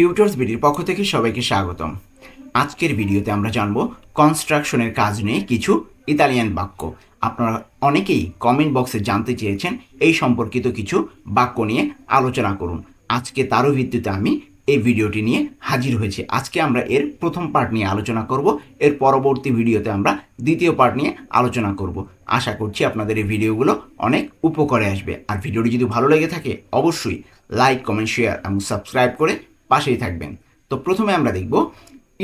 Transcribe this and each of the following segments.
Tutors বিডির পক্ষ থেকে সবাইকে স্বাগতম। আজকের ভিডিওতে আমরা জানব কনস্ট্রাকশনের কাজ নিয়ে কিছু ইতালিয়ান বাক্য। আপনারা অনেকেই কমেন্ট বক্সে জানতে চেয়েছেন এই সম্পর্কিত কিছু বাক্য নিয়ে আলোচনা করুন। আজকে তারও ভিত্তিতে আমি এই ভিডিওটি নিয়ে হাজির হয়েছি। আজকে আমরা এর প্রথম পার্ট নিয়ে আলোচনা করব। এর পরবর্তী ভিডিওতে আমরা দ্বিতীয় পার্ট নিয়ে আলোচনা করব। আশা করছি আপনাদের এই ভিডিওগুলো অনেক উপকারে আসবে। আর ভিডিওটি যদি ভালো লেগে থাকে, অবশ্যই লাইক, কমেন্ট, শেয়ার এবং সাবস্ক্রাইব করে পাশেই থাকবেন। তো প্রথমে আমরা দেখব,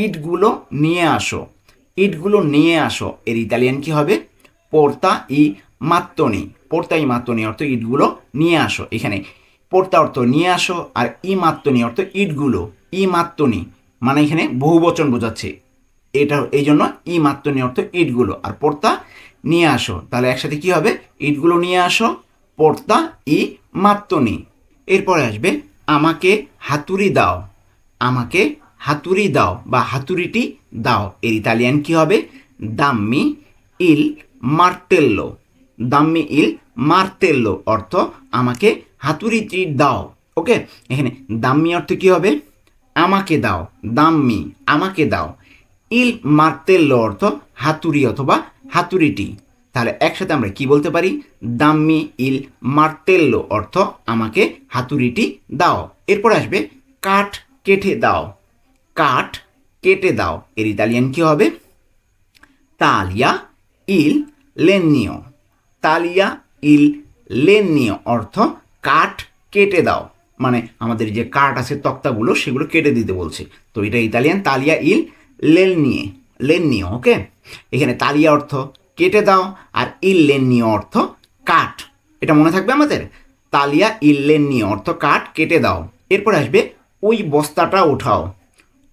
ইটগুলো নিয়ে আসো। ইটগুলো নিয়ে আসো। এর ইতালিয়ান কি হবে? পোর্তা ই মাত্তনি। পোর্তা ই মাত্তনি অর্থ ইটগুলো নিয়ে আসো। এখানে পোর্তা অর্থ নিয়ে আসো আর ই মাত্তনি অর্থ ইটগুলো। ই মাত্তনি মানে এখানে বহু বচন বোঝাচ্ছে। এটা এই জন্য ই মাত্তনি অর্থ ইটগুলো। আর পোর্তা নিয়ে আসো। তাহলে একসাথে কি হবে? ইটগুলো নিয়ে আসো, পোর্তা ই মাত্তনি। এরপরে আসবে আমাকে হাতুড়ি দাও। আমাকে হাতুড়ি দাও বা হাতুড়িটি দাও। এর ইতালিয়ান কি হবে? দাম্মি ইল মার্টেল্লো। দাম্মি ইল মার্তেল্লো অর্থ আমাকে হাতুড়িটি দাও। ওকে? এখানে দাম্মি অর্থ কি হবে? আমাকে দাও। দাম্মি, আমাকে দাও। ইল মার্তেল্লো অর্থ হাতুড়ি অথবা হাতুড়িটি। তাহলে একসাথে আমরা কি বলতে পারি? দাম্মি ইল মার্তেল্লো অর্থ আমাকে হাতুড়িটি দাও। এরপর আসবে কাঠ কেটে দাও। কাঠ কেটে দাও। এর ইতালিয়ান কি হবে? তালিয়া ইল লেনিও তালিয়া ইল লেনিও অর্থ কাঠ কেটে দাও। মানে আমাদের যে কাঠ আছে, তক্তাগুলো, সেগুলো কেটে দিতে বলছে। তো এটা ইতালিয়ান, তালিয়া ইল লেনিয়ে লেনিও ওকে? এখানে তালিয়া অর্থ কেটে দাও আর ইল লেনিও অর্থ কাঠ। এটা মনে থাকবে আমাদের? তালিয়া ইল লেনিও অর্থ কাঠ কেটে দাও। এরপর আসবে ওই বস্তাটা ওঠাও।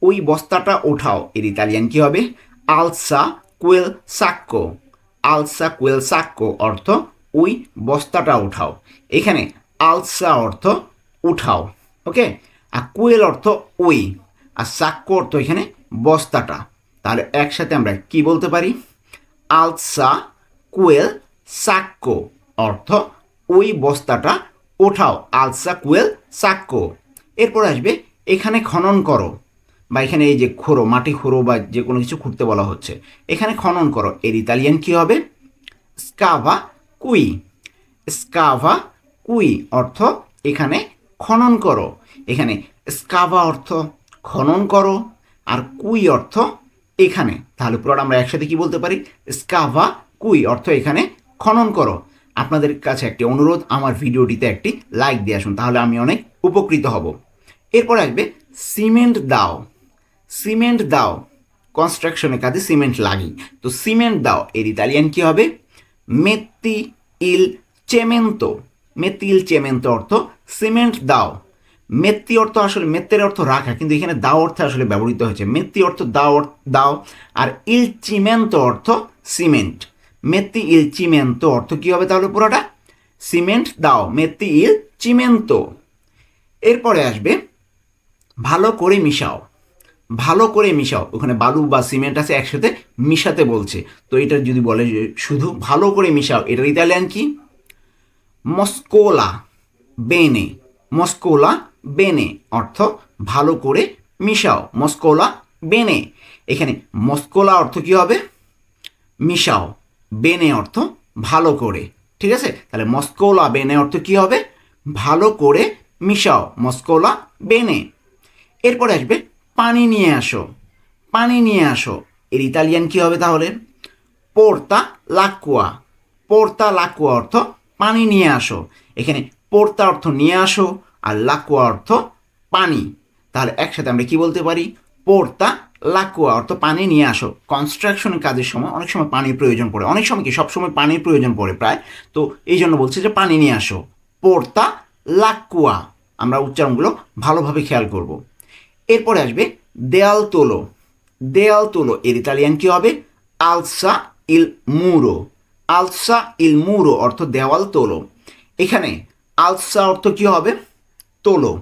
ওই বস্তাটা ওঠাও। এর ইতালিয়ান কি হবে? আলসা কুয়েল সাক্কো। আলসা কুয়েল সাক্কো অর্থ ওই বস্তাটা উঠাও এখানে আলসা অর্থ উঠাও। ওকে? আর কুয়েল অর্থ ওই। আর সাক্কো অর্থ এখানে বস্তাটা। তাহলে একসাথে আমরা কি বলতে পারি? আলসা, কুয়েল সাক্কো অর্থ, ওই বস্তাটা ওঠাও, আলসা, কুয়েল সাক্কো এরপর আসবে, এখানে খনন করো। বা এখানে এই যে খোরো, মাটি খোরো বা যে কোনো কিছু খুঁড়তে বলা হচ্ছে, এখানে খনন করো। এর ইতালিয়ান কি হবে? স্কাভা কুই। স্কাভা কুই, অর্থ এখানে খনন করো। এখানে স্কাভা অর্থ খনন করো, আর কুই অর্থ এখানে। তাহলে পুরোটা আমরা একসাথে কি বলতে পারি? স্কাভা কুই, অর্থ এখানে খনন করো। আপনাদের কাছে একটি অনুরোধ, আমার ভিডিওটিতে একটি লাইক দিয়ে আসুন, তাহলে আমি অনেক উপকৃত হব। এরপর আসবে, সিমেন্ট দাও। সিমেন্ট দাও। কনস্ট্রাকশনের কাজে সিমেন্ট লাগি তো সিমেন্ট দাও, এর ইতালিয়ান কি হবে? মেত্তি ইল চেমেন্তো। মেত্তি ইল চেমেন্তো অর্থ সিমেন্ট দাও। মেত্তি অর্থ আসলে, মেত্তের অর্থ রাখা, কিন্তু এখানে দাও অর্থে আসলে ব্যবহৃত হয়েছে। মেত্তি অর্থ দাও দাও, আর ইল চিমেন্তো অর্থ সিমেন্ট। মেত্তি ইল চিমেন্তো অর্থ কী হবে তাহলে পুরোটা? সিমেন্ট দাও, মেত্তি ইল চিমেন্তো এরপরে আসবে, ভালো করে মিশাও। ভালো করে মিশাও। ওখানে বালু বা সিমেন্ট আছে, একসাথে মিশাতে বলছে। তো এটা যদি বলে শুধু ভালো করে মিশাও, এটার ইতালিয়ান কি? মস্কোলা, বেনে। মস্কোলা বেনে, অর্থ ভালো করে মিশাও। মস্কোলা, বেনে। এখানে মস্কোলা অর্থ কি হবে? মিশাও। বেনে অর্থ ভালো করে। ঠিক আছে? তাহলে মস্কোলা বেনে অর্থ কি হবে? ভালো করে মিশাও। মস্কোলা, বেনে। এরপরে আসবে পানি নিয়ে আসো। পানি নিয়ে আসো। এর ইতালিয়ান কি হবে তাহলে? পোর্তা লাকুয়া। পোর্তা লাকুয়া অর্থ পানি নিয়ে আসো। এখানে পোর্তা অর্থ নিয়ে আসো। আর লাকুয়া অর্থ পানি। তাহলে একসাথে আমরা কি বলতে পারি? পোর্তা, লাকুয়া অর্থ পানি নিয়ে আসো। কনস্ট্রাকশনের কাজের সময় অনেক সময় পানির প্রয়োজন পড়ে। অনেক সময় কি সবসময় পানির প্রয়োজন পড়ে প্রায়। তো এই জন্য বলছে যে পানি নিয়ে আসো। পোর্তা, লাকুয়া, আমরা উচ্চারণগুলো ভালোভাবে খেয়াল করব। এরপরে আসবে দেয়াল তোলো। দেয়াল তোলো, এর ইতালিয়ান কি হবে? আলসা ইল মুরো। আলসা ইল মুরো অর্থ দেওয়াল তোলো। এখানে আলসা অর্থ কি হবে? তোলো।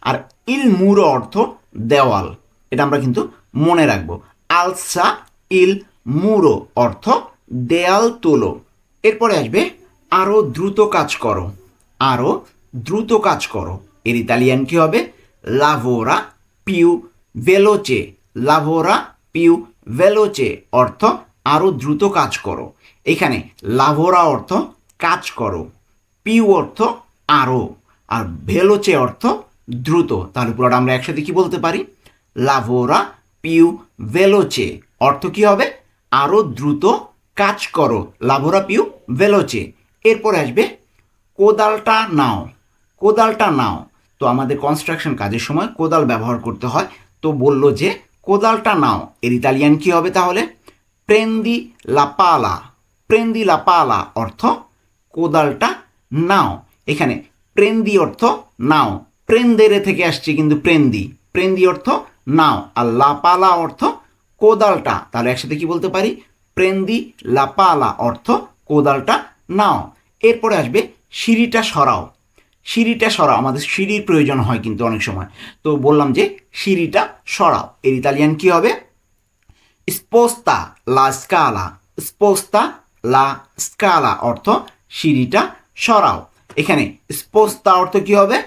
আর ইল মুরো অর্থ দেওয়াল। এটা আমরা কিন্তু মনে রাখব। আলসা ইল মুরো অর্থ দেয়াল তোলো। এরপরে আসবে আরও দ্রুত কাজ করো। আরও দ্রুত কাজ করো। এর ইতালিয়ান কি হবে? লাভোরা পিউ ভেলোচে লাভোরা পিউ ভেলোচে অর্থ আরও দ্রুত কাজ করো। এখানে লাভোরা অর্থ কাজ করো। পিউ অর্থ আরও আর ভেলোচে অর্থ দ্রুত। তাহলে পুরোটা আমরা একসাথে কি বলতে পারি? লাভোরা পিউ ভেলোচে অর্থ কি হবে? আরও দ্রুত কাজ করো। লাভোরা পিউ ভেলোচে এরপরে আসবে কোদালটা নাও। কোদালটা নাও। তো আমাদের কনস্ট্রাকশন কাজের সময় কোদাল ব্যবহার করতে হয়। তো বলল যে, কোদালটা নাও। এর ইতালিয়ান কি হবে তাহলে? প্রেন্দি লাপালা প্রেন্দি লাপালা অর্থ কোদালটা নাও। এখানে প্রেন্দি অর্থ নাও। প্রেন্দেরে থেকে আসছে কিন্তু প্রেন্দি। প্রেন্দি অর্থ নাও। আর লাপালা অর্থ কোদালটা। তাহলে একসাথে কি বলতে পারি? প্রেন্দি লাপালা অর্থ কোদালটা নাও। এরপরে আসবে সিঁড়িটা সরাও। সিঁড়িটা সরাও। আমাদের সিঁড়ির প্রয়োজন হয় কিন্তু অনেক সময়। তো বললাম যে সিঁড়িটা সরাও। এর ইতালিয়ান কি হবে? স্পোস্তা লা স্কালা। স্পোস্তা লা স্কালা অর্থ সিঁড়িটা সরাও। এখানে স্পোস্তা অর্থ কি হবে?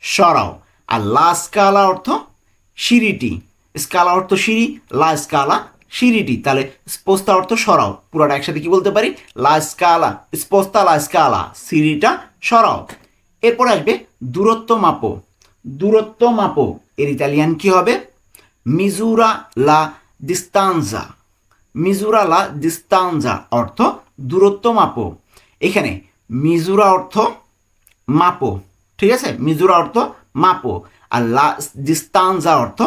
সরাও। আর লা স্কালা অর্থ সিঁড়িটি। স্কালা অর্থ সিঁড়ি, লা স্কালা সিঁড়িটি। তাহলে স্পোস্তা অর্থ সরাও। পুরোটা একসাথে কি বলতে পারি? লা স্কালা স্পোস্তা লা স্কালা, সিঁড়িটা সরাও। এরপর আসবে দূরত্ব মাপো। দূরত্ব মাপো। এর ইতালিয়ান কি হবে? মিজুরা লা ডিস্তানজা। মিজুরা লা ডিস্তানজা অর্থ দূরত্ব মাপো। এখানে মিজুরা অর্থ মাপো, ঠিক আছে? মিজুরা অর্থ মাপো আর লা ডিস্তানজা অর্থ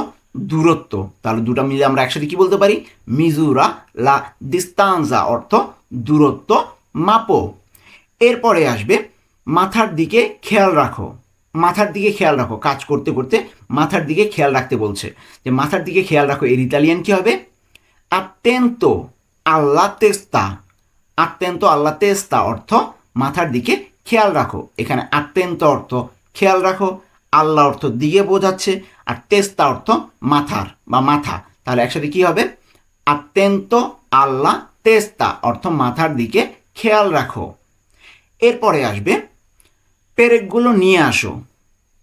দূরত্ব। তাহলে দুটা মিলে আমরা একসাথে কি বলতে পারি? মিজুরা, লা ডিস্তানজা অর্থ দূরত্ব মাপো। এরপরে আসবে মাথার দিকে খেয়াল রাখো। মাথার দিকে খেয়াল রাখো, কাজ করতে করতে মাথার দিকে খেয়াল রাখতে বলছে। যে মাথার দিকে খেয়াল রাখো, এর ইতালিয়ান কি হবে? আত্তেন্ত আল্লাহ তেস্তা আত্তেন্ত আল্লাহ তেস্তা অর্থ মাথার দিকে খেয়াল রাখো, এখানে আত্তেন্ত অর্থ খেয়াল রাখো, আল্লাহ অর্থ দিকে বোঝাচ্ছে আর তেস্তা অর্থ মাথার বা মাথা। তাহলে একসাথে কি হবে? আত্তেন্ত আল্লাহ তেস্তা অর্থ মাথার দিকে খেয়াল রাখো। এরপরে আসবে পেরেকগুলো নিয়ে আসো।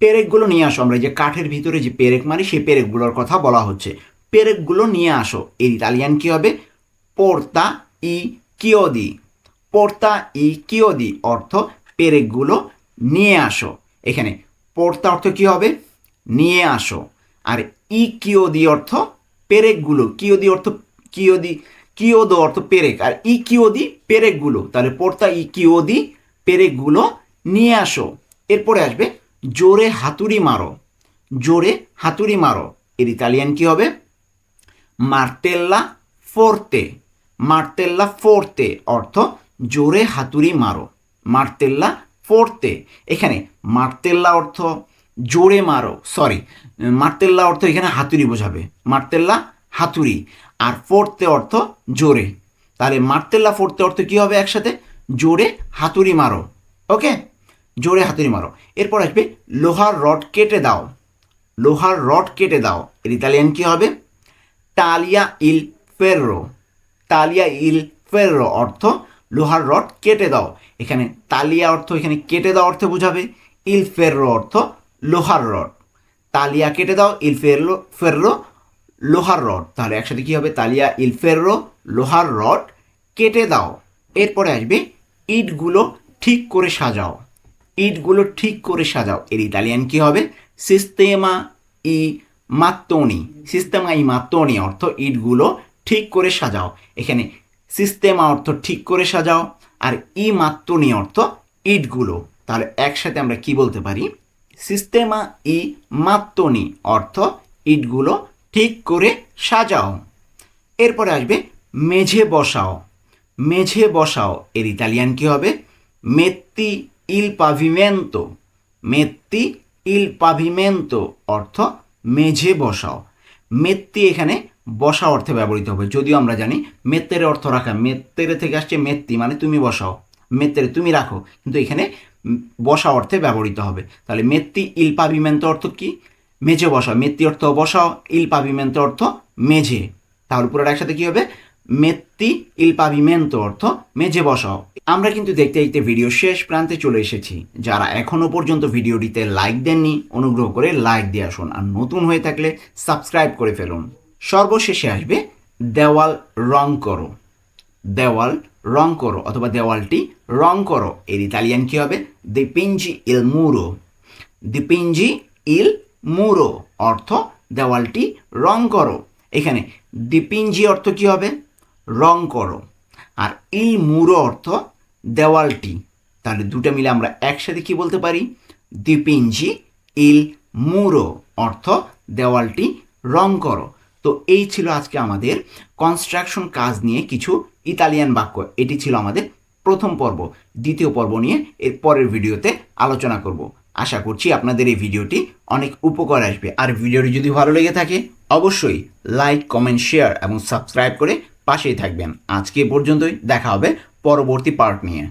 পেরেকগুলো নিয়ে আসো, আমরা যে কাঠের ভিতরে যে পেরেক মারি, সেই পেরেকগুলোর কথা বলা হচ্ছে। পেরেকগুলো নিয়ে আসো, এর ইতালিয়ান কি হবে? পোর্তা ই কিওদি। পোর্তা ই কিওদি অর্থ পেরেকগুলো নিয়ে আসো। এখানে পড়তা অর্থ কি হবে? নিয়ে আসো। আর ই কিওদি অর্থ পেরেকগুলো। কিওদি অর্থ কিওদি কিওদো অর্থ পেরেক। আর ই কিওদি পেরেকগুলো। তাহলে পড়তা ই কিওদি পেরেকগুলো নিয়ে আসো। এরপরে আসবে জোরে হাতুড়ি মারো। জোরে হাতুড়ি মারো। এর ইতালিয়ান কি হবে? মার্তেল্লা ফোর্তে। মার্তেল্লা ফোর্তে অর্থ জোরে হাতুড়ি মারো। মার্তেল্লা ফোর্তে। এখানে মার্তেল্লা অর্থ জোরে মারো সরি মার্তেল্লা অর্থ এখানে হাতুড়ি বোঝাবে, মার্তেল্লা হাতুড়ি, আর ফোর্তে অর্থ জোরে। তাহলে মার্তেল্লা ফোর্তে অর্থ কী হবে একসাথে? জোরে হাতুড়ি মারো ওকে জোরে হাতুড়ি মারো। এরপর আসবে লোহার রড কেটে দাও, লোহার রড কেটে দাও। এর ইতালিয়ান কী হবে? টালিয়া ইল ফেররো, তালিয়া ইল ফেররো অর্থ লোহার রড কেটে দাও। এখানে তালিয়া অর্থ এখানে কেটে দাও অর্থে বোঝাবে। ইল ফেররো অর্থ লোহার রড। তালিয়া কেটে দাও ইল ফেররো ফেররো লোহার রড। তাহলে একসাথে কী হবে? তালিয়া ইল ফেররো লোহার রড কেটে দাও। এরপরে আসবে ইটগুলো ঠিক করে সাজাও। ইটগুলো ঠিক করে সাজাও। এর ইতালিয়ান কী হবে? সিস্তেমা ই মাত্তনি। সিস্তেমা ই মাত্তনি অর্থ ইটগুলো ঠিক করে সাজাও। এখানে সিস্তেমা অর্থ ঠিক করে সাজাও, আর ই মাত্তনি অর্থ ইটগুলো। তাহলে একসাথে আমরা কি বলতে পারি? সিস্তেমা ই মাত্তনি অর্থ ইটগুলো ঠিক করে সাজাও। এরপরে আসবে মেঝে বসাও। মেঝে বসাও, এর ইতালিয়ান কি হবে? মেত্তি ইল পাভিমেন্তো মেত্তি ইল পাভিমেন্তো অর্থ মেঝে বসাও। মেত্তি এখানে বসা অর্থে ব্যবহৃত হবে। যদিও আমরা জানি মেত্তের অর্থ রাখা, মেত্তেরে থেকে আসছে মেত্তি মানে তুমি বসাও। মেত্তেরে তুমি রাখো, কিন্তু এখানে বসা অর্থে ব্যবহৃত হবে। তাহলে মেত্তি ইল পাভিমেন্তো অর্থ কি? মেঝে বসাও। মেত্তি অর্থ বসাও ইল পাভিমেন্তো অর্থ মেঝে। তাহলে পুরোটা একসাথে কী হবে? মেত্তি ইল পাভিমেন্তো অর্থ মেঝে বসাও। আমরা কিন্তু দেখতে দেখতে ভিডিও শেষ প্রান্তে চলে এসেছি। যারা এখনও পর্যন্ত ভিডিওটিতে লাইক দেননি, অনুগ্রহ করে লাইক দিয়ে আসুন। আর নতুন হয়ে থাকলে সাবস্ক্রাইব করে ফেলুন। সর্বশেষে আসবে, দেওয়াল রং করো। দেওয়াল রং করো অথবা দেওয়ালটি রং করো। এর ইতালিয়ান কি হবে? দিপিঞ্জি ইল মুরো। দিপিঞ্জি ইল মুরো অর্থ দেওয়ালটি রং করো। এখানে দিপিঞ্জি অর্থ কি হবে? রং করো। আর ইল মুরো অর্থ দেওয়ালটি। তাহলে দুটো মিলে আমরা একসাথে কি বলতে পারি? দিপিঞ্জি ইল মুরো অর্থ দেওয়ালটি রং করো। তো এই ছিল আজকে আমাদের কনস্ট্রাকশন কাজ নিয়ে কিছু ইতালিয়ান বাক্য। এটি ছিল আমাদের প্রথম পর্ব। দ্বিতীয় পর্ব নিয়ে এর পরের ভিডিওতে আলোচনা করব। আশা করছি আপনাদের এই ভিডিওটি অনেক উপকার আসবে। আর ভিডিওটি যদি ভালো লেগে থাকে, অবশ্যই লাইক কমেন্ট শেয়ার এবং সাবস্ক্রাইব করে পাশেই থাকবেন। আজকে পর্যন্তই। দেখা হবে পরবর্তী পার্ট নিয়ে।